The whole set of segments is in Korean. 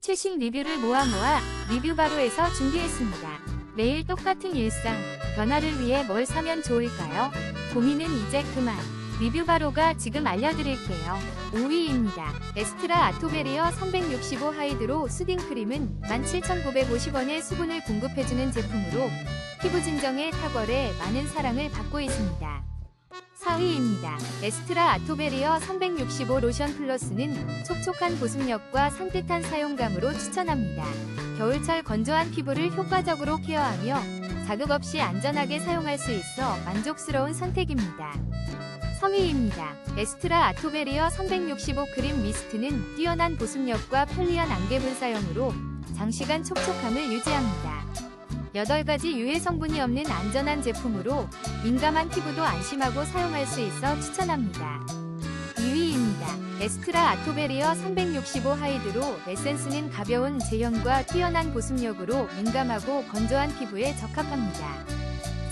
최신 리뷰를 모아 모아 리뷰 바로에서 준비했습니다. 매일 똑같은 일상, 변화를 위해 뭘 사면 좋을까요? 고민은 이제 그만. 리뷰 바로가 지금 알려드릴게요. 5위입니다. 에스트라 아토베리어 365 하이드로 수딩 크림은 17,950원의 수분을 공급해주는 제품으로 피부 진정에 탁월해 많은 사랑을 받고 있습니다. 4위입니다. 에스트라 아토베리어 365 로션 플러스는 촉촉한 보습력과 산뜻한 사용감으로 추천합니다. 겨울철 건조한 피부를 효과적으로 케어하며 자극 없이 안전하게 사용할 수 있어 만족스러운 선택입니다. 3위입니다. 에스트라 아토베리어 365 크림 미스트는 뛰어난 보습력과 편리한 안개 분사형으로 장시간 촉촉함을 유지합니다. 8가지 유해 성분이 없는 안전한 제품으로 민감한 피부도 안심하고 사용할 수 있어 추천합니다. 2위입니다. 에스트라 아토베리어 365 하이드로 에센스는 가벼운 제형과 뛰어난 보습력으로 민감하고 건조한 피부에 적합합니다.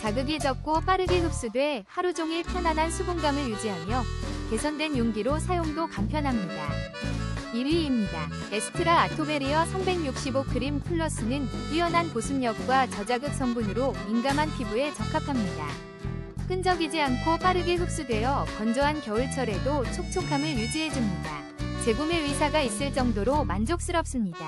자극이 적고 빠르게 흡수돼 하루 종일 편안한 수분감을 유지하며 개선된 용기로 사용도 간편합니다. 1위입니다. 에스트라 아토베리어 365 크림 플러스는 뛰어난 보습력과 저자극 성분으로 민감한 피부에 적합합니다. 끈적이지 않고 빠르게 흡수되어 건조한 겨울철에도 촉촉함을 유지해줍니다. 재구매 의사가 있을 정도로 만족스럽습니다.